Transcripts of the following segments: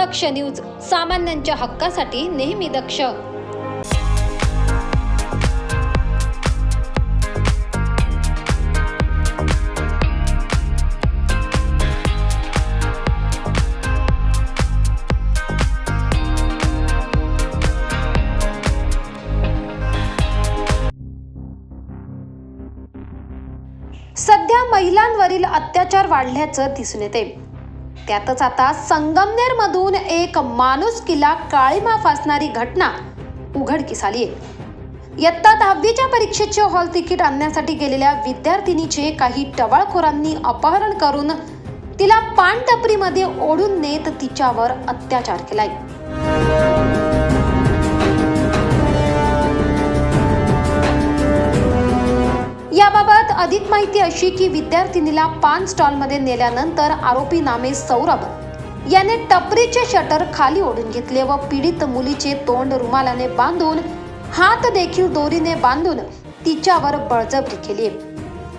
दक्ष news सामान्यांच्या हक्कासाठी नेहमी दक्ष. सध्या महिलांवरील अत्याचार वाढल्याचं दिसून येते त्यातच आता संगमनेर मधून एक माणुसकीला काळीमा फासणारी घटना उघडकीस आली आहे इयत्ता दहावीच्या परीक्षेचे हॉल तिकीट आणण्यासाठी गेलेल्या विद्यार्थिनीचे काही टवाळखोरांनी अपहरण करून तिला पानटपरीमध्ये ओढून नेत तिच्यावर अत्याचार केलाय. याबाबत अधिक माहिती अशी की विद्यार्थिनीला पान स्टॉलमध्ये नेल्यानंतर आरोपी नामे सौरभ. याने टपरीचे शटर खाली ओढून घेतले व पीडित मुलीचे तोंड रुमालाने बांधून हात देखील दोरीने बांधून तिच्यावर बळजबरी केली.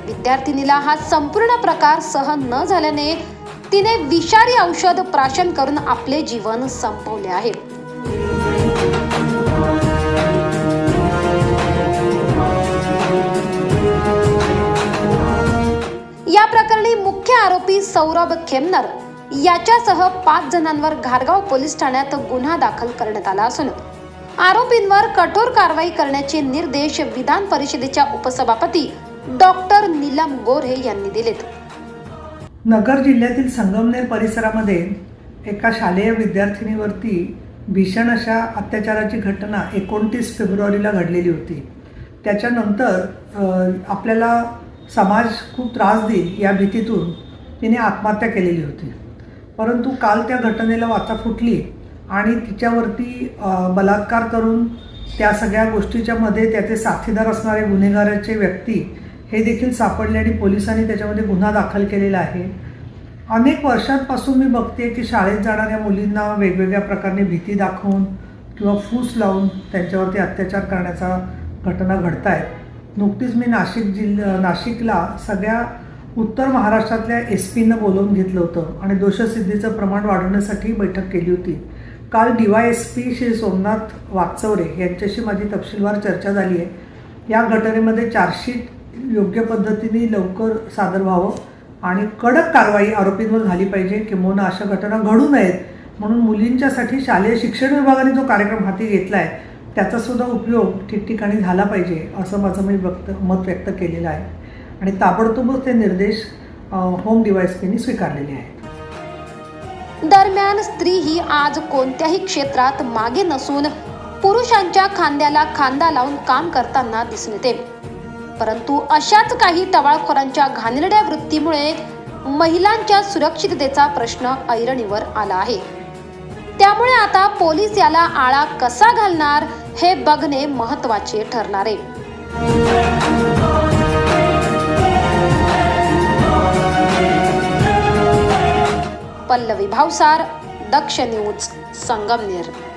विद्यार्थिनीला हा संपूर्ण प्रकार सहन न झाल्याने तिने विषारी औषध प्राशन करून आपले जीवन संपवले आहे. आरोपी सौरभ खेमनर याच्यासह पाच जणांवर घारगाव पोलीस ठाण्यात गुन्हा दाखल करण्यात आला असून आरोपींवर कठोर कारवाई करण्याचे निर्देश विधान परिषदेच्या उपसभापती डॉक्टर नीलम गोरे यांनी दिलेत. नगर जिल्ह्यातील संगमनेर परिसरामध्ये एका शालेय विद्यार्थिनीवरती भीषण अशा अत्याचाराची घटना एकोणतीस फेब्रुवारीला घडलेली होती. त्याच्यानंतर आपल्याला समाज खूप त्रास देईल या भीतीतून तिने आत्महत्या केलेली होती. परंतु काल त्या घटनेला वाचा फुटली आणि तिच्यावरती बलात्कार करून त्या सगळ्या गोष्टीच्या मध्ये त्याचे साथीदार असणारे गुन्हेगाराचे व्यक्ती हे देखील सापडले आणि पोलिसांनी त्याच्यामध्ये गुन्हा दाखल केलेला आहे. अनेक वर्षांपासून मी बघते की शाळेत जाणाऱ्या मुलींना वेगवेगळ्या प्रकारे भीती दाखवून किंवा फूस लावून त्यांच्यावरती अत्याचार करण्याचा घटना घडत आहेत नुकतीच मी नाशिक जिल्हा नाशिकला सगळ्या उत्तर महाराष्ट्रातल्या एस पीनं बोलवून घेतलं होतं आणि दोषसिद्धीचं प्रमाण वाढवण्यासाठी बैठक केली होती. काल D Y S P Shri Somnath Wakchaure यांच्याशी माझी तपशीलवार चर्चा झाली आहे. या घटनेमध्ये चार्जशीट योग्य पद्धतीने लवकर सादर व्हावं आणि कडक कारवाई आरोपींवर झाली पाहिजे. किंबहुना अशा घटना घडू नयेत म्हणून मुलींच्यासाठी शालेय शिक्षण विभागाने जो कार्यक्रम हाती घेतला आहे त्याचासुद्धा उपयोग ठिकठिकाणी झाला पाहिजे असं माझं मी व्यक्त मत व्यक्त केलेलं आहे. आणि ताबडतोबच ते निर्देश होम डिवाइस स्वीकारलेले आहेत. दरम्यान स्त्री ही आज कोणत्याही क्षेत्रात मागे नसून पुरुषांच्या खांद्याला खांदा लावून काम करताना दिसून येते परंतु अशाच काही टवाळखोरांच्या घाणेरड्या वृत्तीमुळे महिलांच्या सुरक्षिततेचा प्रश्न ऐरणीवर आला आहे. त्यामुळे आता पोलीस याला आळा कसा घालणार हे बघणे महत्त्वाचे ठरणार आहे. पल्लवी भावसार दक्ष न्यूज संगमनेर.